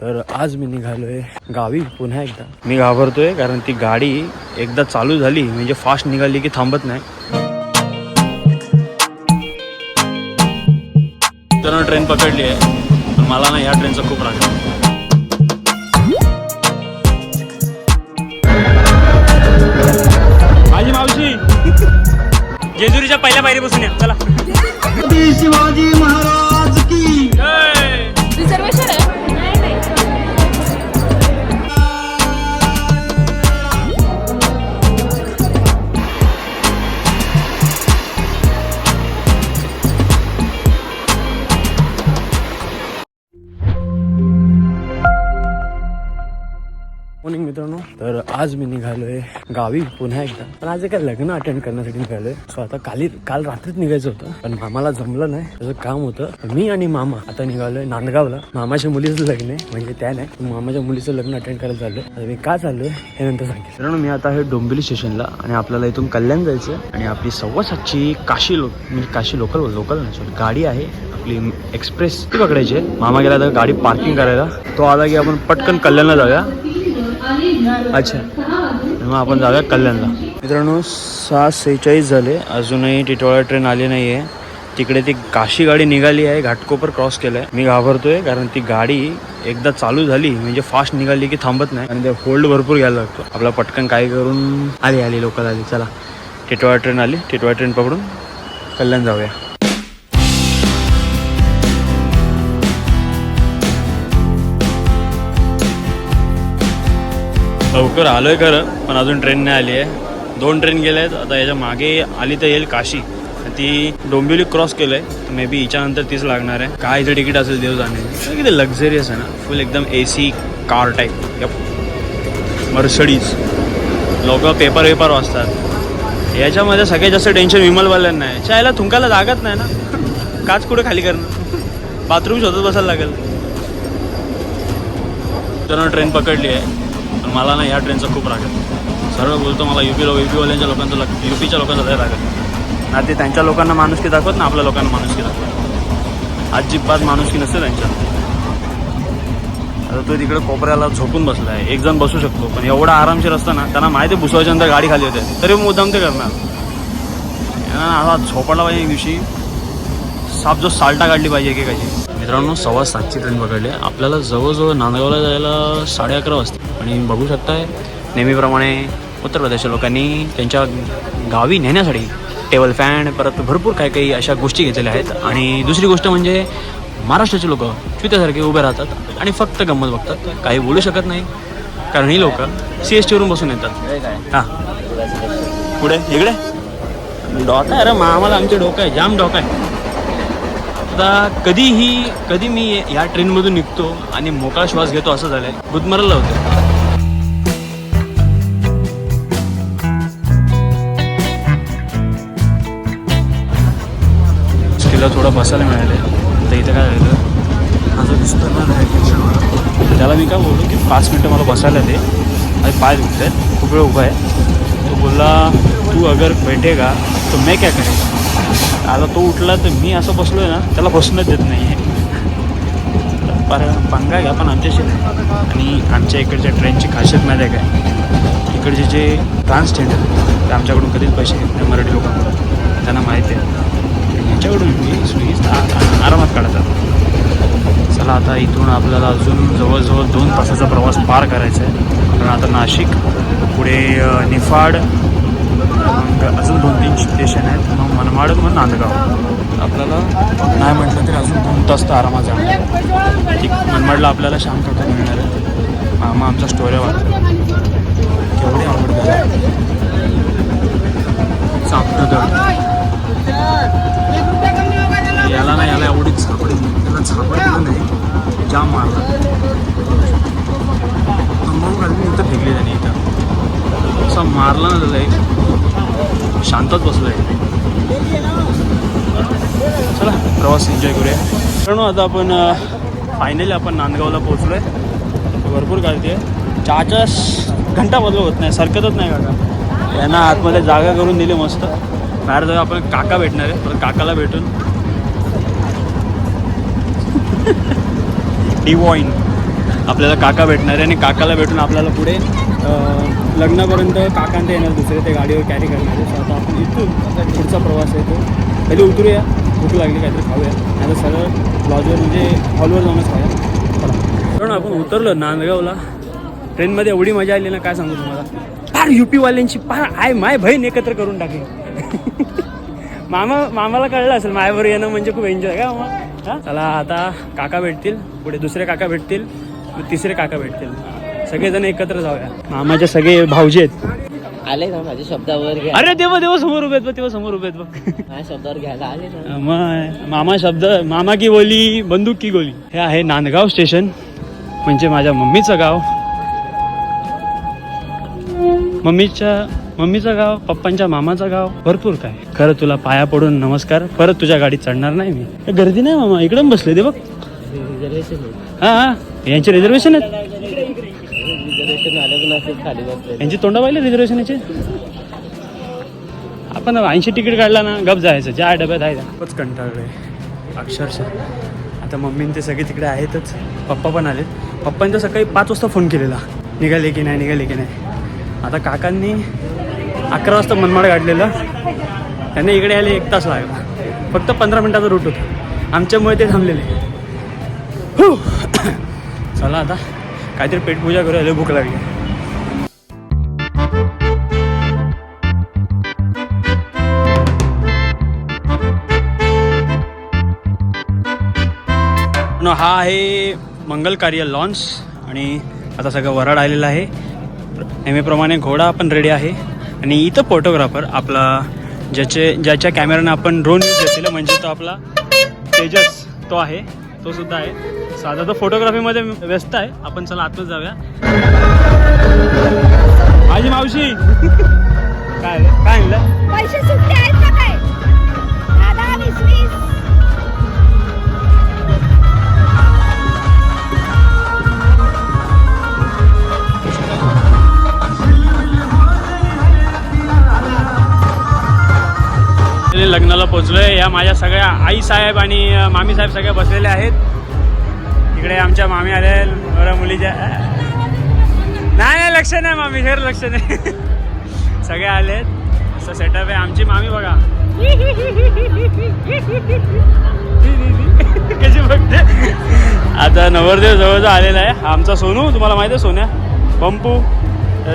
तर आज मी निघालोय गावी पुन्हा एकदा. मी घाबरतोय कारण ती गाडी एकदा चालू झाली म्हणजे फास्ट निघाली की थांबत नाही. तर ट्रेन पकडली आहे. पण मला ना या ट्रेनचा खूप राग आहे. माझी मावशी! जेजुरीच्या पहिल्या पायरीपासून या. चला. शिवाजी महाराज! तर आज मी निघालोय गावी पुन्हा एकदा. पण आज एका लग्न अटेंड करण्यासाठी निघालोय. सो आता काली काल रात्रीच निघायचं होतं पण मामाला जमलं नाही. त्याचं काम होतं मी आणि मामा. आता निघालोय नांदगावला. मामाच्या मुलीचं लग्न आहे म्हणजे त्या नाही. मामाच्या मुलीचं लग्न अटेंड करायला चाललोय. आता मी का चाललोय हे नंतर सांगेल. कारण मी आता आहे डोंबिवली स्टेशनला आणि आपल्याला इथून कल्याण जायचं आणि आपली सव्वा सातची काशी लोक म्हणजे काशी लोकल लोकल नाही गाडी आहे. आपली एक्सप्रेस ती पकडायची मामा गेला तर गाडी पार्किंग करायला. तो आला की आपण पटकन कल्याणला जाऊया. अच्छा. मग आपण जाऊया कल्याणला. मित्रांनो सहा सेहेचाळीस झाले. अजूनही टिटवाळा ट्रेन आली नाही आहे तिकडे ती काशी गाडी निघाली आहे. घाटकोपर क्रॉस केलंय. मी घाबरतोय कारण ती गाडी एकदा चालू झाली म्हणजे फास्ट निघाली की थांबत नाही. आणि ते होल्ड भरपूर घ्यायला लागतो. आपला पटकन काय करून आली आली लोकल आली. चला. टिटवाळा ट्रेन आली. टिटवाळा ट्रेन पकडून कल्याण जाऊया. लवकर आलो आहे खरं पण अजून ट्रेन नाही आली आहे. दोन ट्रेन गेल्या आहेत आता याच्या मागे आली तर येईल काशी. ती डोंबिवली क्रॉस केलं आहे तर मे बी हिच्यानंतर तीच लागणार आहे. काय इथे तिकीट असेल देव जाणे. किती लक्झरियस आहे ना. फुल एकदम A C car type yup Mercedes लोक पेपर वेपर वाचतात याच्यामध्ये सगळ्यात जास्त टेन्शन विमलवाल्यांना आहे. चायला थुंकायला जागत नाही ना. काच कुठे खाली करणं बाथरूम शोधत बसायला लागेल. तर ट्रेन पकडली आहे. मला ना या ट्रेनचा खूप राग आहे. सर्व बोलतो मला युपी लो युपीवाल्यांच्या लोकांचा लग युपीच्या लोकांचा लय राग आहे. ना ते त्यांच्या लोकांना माणुसकी दाखवत ना आपल्या लोकांना माणुसकी दाखवत. अजिबात माणुसकी नसते त्यांच्या. आता तो तिकडे कोपऱ्याला झोपून बसला आहे. एक जण बसू शकतो पण एवढा आरामशीर असताना त्यांना माहिती भुसवायच्यानंतर भुसवायच्या नंतर गाडी खाली होते. तरी मुद्दाम ते करणार. यांना आता झोपायला पाहिजे एक दिवशी. साप जो साल्टा काढली पाहिजे की कशी मित्रांनो सव्वा सातची ट्रेन पकडली आहे. आपल्याला जवळजवळ नांदगावला जायला साडे अकरा वाजता. आणि बघू शकताय नेहमीप्रमाणे उत्तर प्रदेशच्या लोकांनी त्यांच्या गावी नेण्यासाठी टेबल फॅन परत भरपूर काही काही अशा गोष्टी घेतलेल्या आहेत. आणि दुसरी गोष्ट म्हणजे महाराष्ट्राचे लोक चुत्यासारखे उभे राहतात आणि फक्त गंमत बघतात. काही बोलू शकत नाही कारण ही लोक सी एस टीवरून बसून येतात. हां. पुढे इकडे. डोका आहे रे आम्हाला आमचे डोकं आहे जाम डोकं आहे. आता कधीही कधी मी या ट्रेनमधून निघतो आणि मोकळा श्वास घेतो असं झालंय गुदमराला होतं. तिला थोडं बसायला मिळाले तर इथं काय झालं? असं दिसतं ना त्याला मी काय बोललो की पाच मिनटं मला बसायला दे. आणि पाय दुखत आहेत खूप वेळ उभा आहे. तो बोलला तू अगर बैठेगा तो मैं क्या करेगा आता तो उठला तर मी असं बसलो आहे ना त्याला बसणंच देत नाही आहे पर पंगा घ्या पण आमच्याशी. नाही आणि आमच्या इकडच्या ट्रेनची खासियत माहिती आहे काय? इकडचे जे ट्रान्सजेंडर ते आमच्याकडून कधीच पैसे घेत नाही मराठी लोकांकडून. त्यांना माहिती आहे. याच्याकडून वीस वीस आरामात काढतात चला आता इथून आपल्याला अजून जवळजवळ दोन तासाचा प्रवास पार करायचा आहे. कारण आता नाशिक पुढे निफाड मग अजून दोन तीन स्टेशन आहेत. मग मनमाड मग नांदगाव. आपल्याला नाही म्हटलं तरी अजून दोन तास तर आरामात जाणार ठीक मनमाडला आपल्याला शाम करता मिळणार आहे. मामा आमच्या स्टोऱ्या वाटतो केवढी आवड झाला. चापटं याला ना याला एवढीच झापडी त्याला झापड नाही. जाम मारला. अंबाऊ घालून इथं फेकली जाणे इथं. असा मारला ना त्याला एक. शांतच आहे चला प्रवास एन्जॉय करूया. कारण आता आपण फायनली आपण नांदगावला पोहोचलो आहे भरपूर गर्दी आहे चहाच्या घंटा बदल होत नाही सरकतच नाही काका. यांना आतमध्ये जागा करून दिली मस्त. बाहेर जाऊ आपण काका भेटणार आहे. परत काकाला भेटून. डिवॉईन आपल्याला काका भेटणार आहे आणि काकाला भेटून आपल्याला पुढे लग्नापर्यंत काकांत येणार दुसरे ते गाडीवर कॅरी करणार सो आता आपण इथून पुढचा प्रवास आहे तो. पहिले उतरूया भूक लागली काहीतरी खाऊया. आता सरळ लॉजवर म्हणजे हॉलवर जाऊनच खाऊया. चला. कारण आपण उतरलो नांदगावला. ट्रेनमध्ये एवढी मजा आली ना काय सांगू तुम्हाला? फार युपीवाल्यांची फार आय माय बहीण एकत्र करून टाकली. मामा मामाला कळलं असेल मायावर येणं म्हणजे खूप एन्जॉय का मामा? हा? चला आता काका भेटतील. पुढे दुसरे काका भेटतील. तिसरे काका भेटतील. सगळेजण एकत्र जाऊया. मामाचे सगळे भाऊजी आहेत. आले ना माझ्या शब्दावर घ्या. अरे देवा देवा समोर उभे आहेत बघ तेव्हा समोर उभे आहेत बघ. माझ्या शब्दावर घ्यायला आले ना. मामा शब्द मामा की बोली बंदूक की गोली. हे आहे नांदगाव स्टेशन म्हणजे माझ्या मम्मीचं गाव. मम्मीच्या मम्मीचं गाव पप्पांच्या मामाचं गाव. भरपूर काय. खरं तुला पाया पडून नमस्कार. परत तुझ्या गाडीत चढणार नाही मी. हे गर्दी नाही मामा. इकडं बसले ते बघ. रिझर्वेशन हा हा. यांचे रिझर्वेशन आहेत. रिझर्वेशन आलं खाली बसले यांची तोंड पाहिले रिझर्वेशनचे? आपण ऐंशी तिकीट काढला ना गप जायचं ज्या डब्यात आहे त्या. खूपच कंटाळलोय अक्षरशः. आता मम्मी ते सगळे तिकडे आहेतच. पप्पा पण आलेत. पप्पांचा सकाळी पाच वाजता फोन केलेला. निघाले की नाही निघाले की नाही. आता काकांनी अकरा वाजता मनमाड काढलेलं त्यांना इकडे यायला एक तास लागला. फक्त पंधरा मिनटाचा रूट होता. आमच्यामुळे ते थांबलेले. हू. चला आता. काहीतरी पेटपूजा करूया लय भूक लागली. हा आहे मंगल कार्य लॉन्च आणि आता सगळं वराड आलेलं आहे. नेहमीप्रमाणे घोडा पण रेडी आहे. आणि इथं फोटोग्राफर आपला ज्याचे ज्याच्या कॅमेऱ्यानं आपण ड्रोन यूज घेतलेलं म्हणजे तो आपला तेजस तो आहे. तो सुद्धा आहे. साधा तो फोटोग्राफीमध्ये व्यस्त आहे. आपण चला आतच जाऊया. माझी मावशी! काय काय आणलं? लग्नाला पोचलो आहे या माझ्या सगळ्या आई साहेब आणि मामी साहेब सगळ्या बसलेल्या आहेत. इकडे आमच्या मामी आल्या बरं मुलीच्या नाही नाही लक्ष नाही मामी हेर लक्ष नाही. सगळे आलेत असं सेटअप आहे. आमची मामी बघा. कशी बघते? आता नवरदेव जवळजवळ आलेला आहे. आमचा सोनू तुम्हाला माहिती आहे सोन्या? पंपू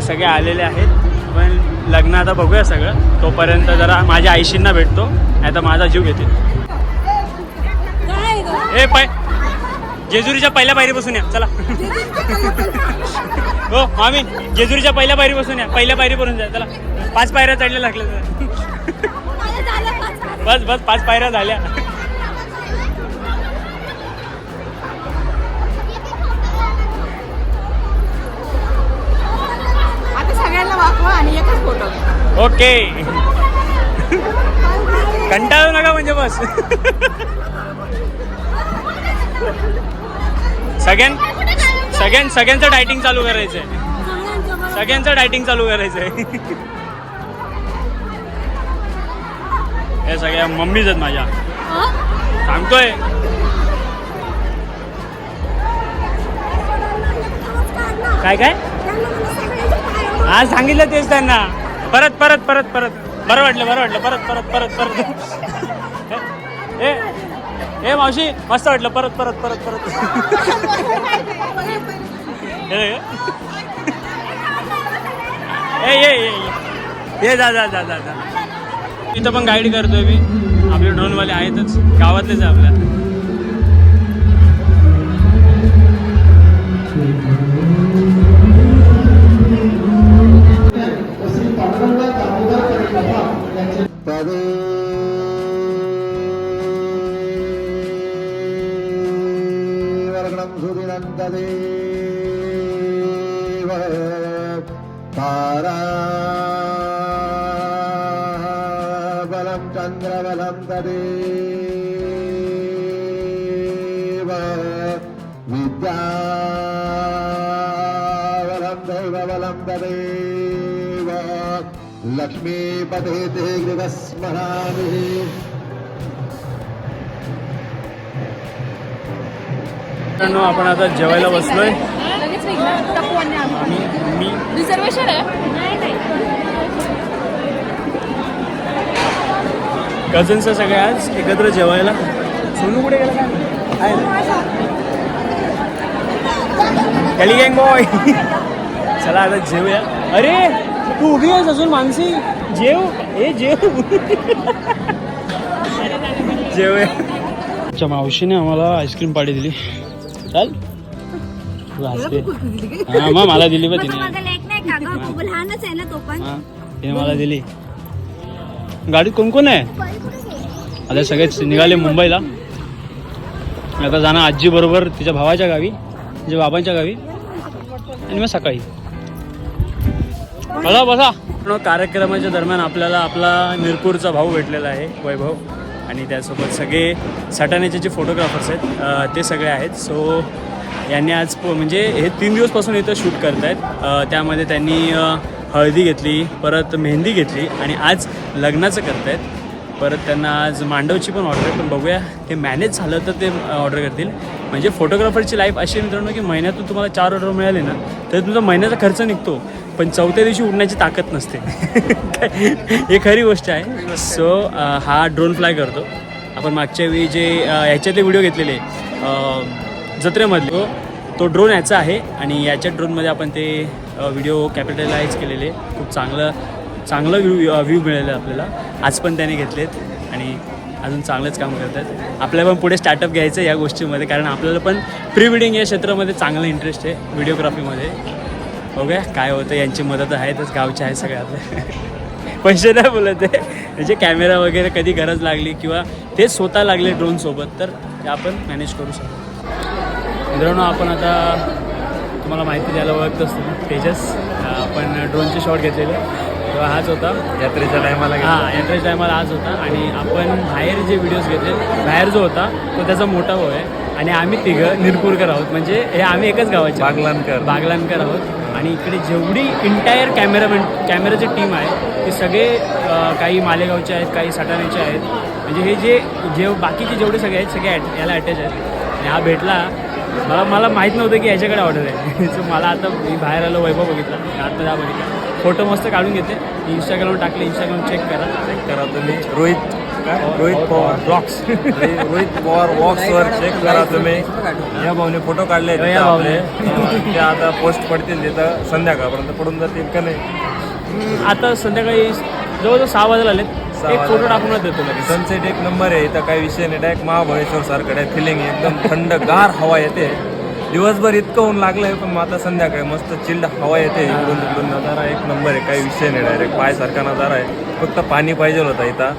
सगळे आलेले आहेत. पण लग्न आता बघूया सगळं. तोपर्यंत जरा माझ्या आईशींना भेटतो नाही तर माझा जीव घेतील ए पाय जेजुरीच्या पहिल्या पायरीपासून या चला. हो मामी जेजुरीच्या पहिल्या पायरीपासून या. पहिल्या पायरीपासून जा चला. पाच पायऱ्या चढल्या लागल्या. बस बस पाच पायऱ्या झाल्या. ओके. कंटाळू नका म्हणजे बस. सगळ्यां सगळ्यां सगळ्यांचं डायटिंग चालू करायचंय. सगळ्यांचं डायटिंग चालू करायचंय. हे सगळ्या मम्मीच आहेत माझ्या. सांगतोय. काय काय? आज सांगितलं तेच त्यांना. परत परत परत परत. बरं वाटलं बरं वाटलं. परत परत परत परत. ए ए मावशी मस्त वाटलं. परत परत परत परत. हे. ए ये जा जा जा जा इथं पण गाईड करतोय मी. आपले ड्रोनवाले आहेतच. गावातलेच आहे आपल्या. கூடாது வரகணம் சுதினந்ததே பலம் சந்திரபலம் ததேவ வித்யாவலம் தெய்வபலம் ததேவ லக்ஷ்மீபதே தேவஸ் मित्रांनो आपण आता जेवायला बसलोय. मी रिझर्वेशन आहे? कझन्स सगळे आज एकत्र जेवायला. सोनू कुठे गेला काय? गॅली गँग बॉय. चला आता जेवूया. अरे तू उभी आहेस अजून मानसी? जेव ए जेव. जेवूया. आमच्या मावशीने आम्हाला आईस्क्रीम पार्टी दिली. चाल. हा मग मला दिली बघ तिने. लहानच आहे ना तो पण. हा तिने मला दिली. गाडीत कोण कोण आहे? आता सगळेच निघाले मुंबईला. आता जाणार आजी बरोबर तिच्या भावाच्या गावी तिच्या बाबांच्या गावी. आणि मग सकाळी. बसा बसा. कार्यक्रमाच्या दरम्यान आपल्याला आपला मिरपूरचा भाऊ भेटलेला आहे वैभव. आणि त्यासोबत सगळे सटाण्याचे जे फोटोग्राफर्स आहेत ते सगळे आहेत. सो यांनी आज प- म्हणजे हे तीन दिवसपासून इथं शूट करत आहेत त्यामध्ये त्यांनी हळदी घेतली परत मेहंदी घेतली आणि आज लग्नाचं करत आहेत परत त्यांना आज मांडवची पण ऑर्डर पण बघूया ते मॅनेज झालं तर ते ऑर्डर करतील. म्हणजे फोटोग्राफरची लाईफ अशी मित्रांनो की महिन्यातून तुम्हाला चार ऑर्डर मिळाले ना तर तुमचा महिन्याचा खर्च निघतो. पण चौथ्या दिवशी उडण्याची ताकद नसते. हे खरी गोष्ट आहे. सो हा ड्रोन फ्लाय करतो. आपण मागच्या वेळी जे अ, ह्याच्यातले व्हिडिओ घेतलेले जत्रेमधले तो- ड्रोन याचा आहे आणि याच्या ड्रोनमध्ये आपण ते व्हिडिओ कॅपिटलाइज केलेले. खूप चांगलं चांगलं व्ह्यू व्ह्यू मिळालं आपल्याला. आज पण त्याने घेतलेत आणि अजून चांगलंच काम करतात. आपल्याला पण पुढे स्टार्टअप घ्यायचं आहे या गोष्टीमध्ये कारण आपल्याला पण प्री वेडिंग या क्षेत्रामध्ये चांगलं इंटरेस्ट आहे व्हिडिओग्राफीमध्ये बघूया काय होतं यांची मदत आहेतच गावची आहे सगळ्यात. पैसे नाही बोलत आहे. म्हणजे कॅमेरा वगैरे कधी गरज लागली किंवा ते स्वतः लागले ड्रोनसोबत तर ते आपण मॅनेज करू शकतो. मित्रांनो आपण आता तुम्हाला माहिती द्यायला ओळखत असतो तेजस. आपण ड्रोनचे शॉट घेतलेले. तेव्हा हाच होता. यात्रेच्या टायमाला हां यात्रेच्या टायमाला आज होता. आणि आपण बाहेर जे व्हिडिओज घेतले बाहेर जो होता तो त्याचा मोठा भाऊ आहे. आणि आम्ही तिघं निरपूरकर आहोत. म्हणजे हे आम्ही एकच गावाचे आहोत. बागलाणकर. बागलाणकर आहोत. आणि इकडे जेवढी इंटायर कॅमेरामॅन कॅमेराची टीम आहे ते सगळे काही मालेगावचे आहेत काही सटाण्याचे आहेत. म्हणजे हे जे जे बाकीचे जेवढे सगळे आहेत सगळे ॲट याला अटॅच आहेत. आणि हा भेटला. मला मला माहीत नव्हतं की याच्याकडे ऑर्डर आहे. सो मला आता मी बाहेर आलो वैभव बघितला. आतमध्ये हा बघितला. फोटो मस्त काढून घेते. इंस्टाग्रामवर टाकले. इंस्टाग्राम चेक करा. चेक करा तुम्ही. रोहित काय? रोहित पवार. ब्लॉक्स रोहित पवार वॉक्सवर चेक करा तुम्ही. या भाऊने फोटो काढले आहेत तिथं. आपले. ते आता पोस्ट पडतील तिथं संध्याकाळपर्यंत. पडून जातील का नाही? आता संध्याकाळी जवळजवळ सहा वाजायला आले सहा एक फोटो वाजायला. टाकूनच देतो लगेच. सनसेट एक नंबर आहे. इथं काही विषय नाही. डायरेक्ट महाबळेश्वर सारखं आहे. फिलिंग एकदम थंडगार हवा येते. दिवसभर इतकं ऊन लागलंय पण मग आता संध्याकाळी मस्त चिल्ड हवा येते. इकडून तिकडून नजारा एक नंबर आहे. काही विषय नाही. डायरेक्ट पायसारखा नजारा आहे. फक्त पाणी पाहिजे होता इथं.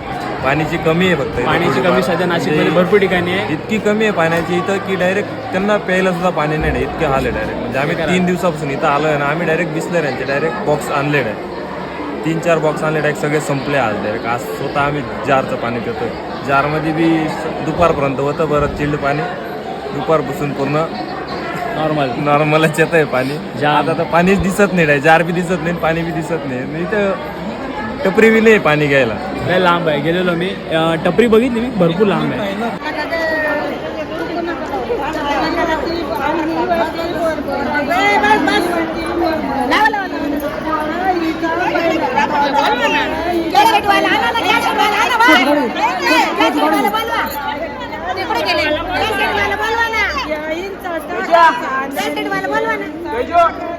पाणीची कमी आहे फक्त. पाण्याची कमी सध्या नाशिकमध्ये म्हणजे भरपूर ठिकाणी आहे. इतकी कमी आहे पाण्याची इथं की डायरेक्ट त्यांना प्यायला सुद्धा पाणी नाही आहे. इतके हाल आहे डायरेक्ट म्हणजे आम्ही तीन दिवसापासून इथं आलोय ना आम्ही डायरेक्ट बिसलेर यांचे डायरेक्ट बॉक्स आणले आहे तीन चार बॉक्स आणले डायरेक्ट सगळे संपले आज डायरेक्ट आज स्वतः आम्ही जारचं पाणी पितोय. जारमध्ये बी दुपारपर्यंत होतं बरं चिल्ड पाणी. दुपारपासून पूर्ण नॉर्मल नॉर्मलच येत आहे पाणी. आता तर पाणीच दिसत नाही डायरेक्ट जार बी दिसत नाही पाणी बी दिसत नाही. इथं टपरी बी नाही पाणी घ्यायला लय लांब आहे गेलेलो मी अं, टपरी बघितली मी भरपूर लांब आहे बोलवा. ना. बोलवा ना.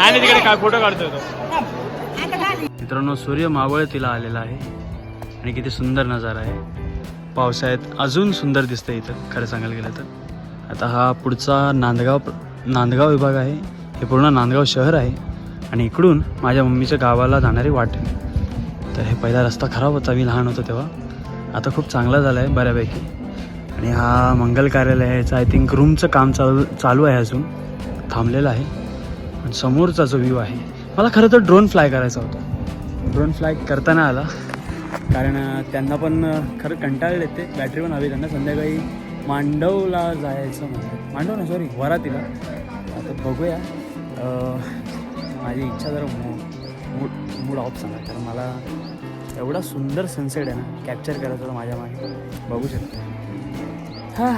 आणि तिकडे काय फोटो काढतोय तो. मित्रांनो सूर्य मावळतीला आलेला आहे आणि किती सुंदर नजारा आहे. पावसाळ्यात अजून सुंदर दिसतं इथं खरं सांगायला गेलं तर. आता हा पुढचा नांदगाव नांदगाव विभाग आहे. हे पूर्ण नांदगाव शहर आहे. आणि इकडून माझ्या मम्मीच्या गावाला जाणारी वाट तर हे पहिला रस्ता खराब होता मी लहान होतो तेव्हा. आता खूप चांगला झाला आहे बऱ्यापैकी. आणि हा मंगल कार्यालय आय थिंक रूमचं काम चालू चालू आहे अजून. थांबलेलं आहे. आणि समोरचा जो व्ह्यू आहे मला खरं तर ड्रोन फ्लाय करायचा होता. ड्रोन फ्लाय करताना आला. कारण त्यांना पण खरं कंटाळले येते. बॅटरी पण हवी. त्यांना संध्याकाळी मांडवला जायचं म्हणजे मांडव ना सॉरी वरातीला. आता बघूया. माझी इच्छा जरा मूड मूड ऑफ सांगा कारण मला एवढा सुंदर सनसेट आहे ना कॅप्चर करायचं होतं माझ्या मागे. बघू शकतो. हा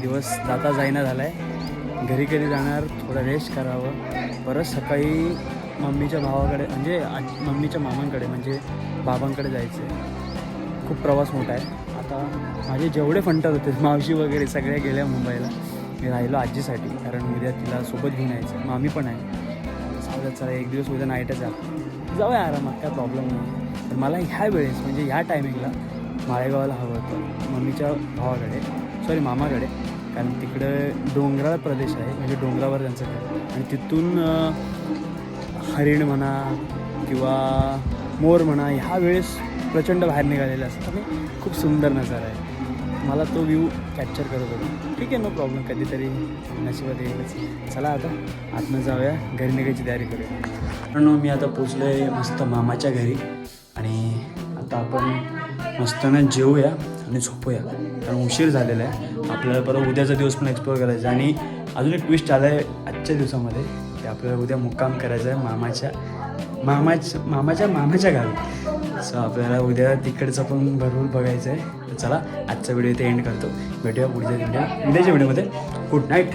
दिवस जाता जाईना झाला आहे घरी कधी जाणार थोडं रेस्ट करावं. परत सकाळी मम्मीच्या भावाकडे म्हणजे आज मम्मीच्या मामांकडे म्हणजे बाबांकडे जायचं आहे खूप प्रवास मोठा आहे. आता माझे जेवढे फंटर होते मावशी वगैरे सगळ्या गेल्या मुंबईला. मी राहिलो आजीसाठी कारण उद्या तिला सोबत घेऊन यायचं मामी पण आहे. चालेल चला एक दिवस उद्या नाईटच जा जाऊया आरामात काय प्रॉब्लेम नाही तर मला ह्या वेळेस म्हणजे ह्या टायमिंगला माळेगावाला हवं होतं. मम्मीच्या भावाकडे सॉरी मामाकडे. कारण तिकडं डोंगराळ प्रदेश आहे म्हणजे डोंगरावर त्यांचं घर. आणि तिथून हरिण म्हणा किंवा मोर म्हणा ह्या वेळेस प्रचंड बाहेर निघालेले असतात. आणि खूप सुंदर नजारा आहे. मला तो व्ह्यू कॅप्चर करत होता. ठीक आहे नो प्रॉब्लेम कधीतरी नशिबात येईलच. चला आता आतनं जाऊया. घरी निघायची तयारी करूया. मी आता पोचलो आहे मस्त मामाच्या घरी. आणि आता आपण मस्तानं जेवूया आणि झोपूया. कारण उशीर झालेला आहे. आपल्याला परत उद्याचा दिवस पण एक्सप्लोअर करायचा आहे. आणि अजून एक ट्विस्ट आला आहे आजच्या दिवसामध्ये. की आपल्याला उद्या मुक्काम करायचं आहे मामाच्या मामाच्या मामाच्या मामाच्या गावी. सो आपल्याला उद्या तिकडचं पण भरपूर बघायचं आहे तर चला आजचा व्हिडिओ इथे एंड करतो. भेटूया पुढच्या व्हिडिओ उद्याच्या व्हिडिओमध्ये गुड नाईट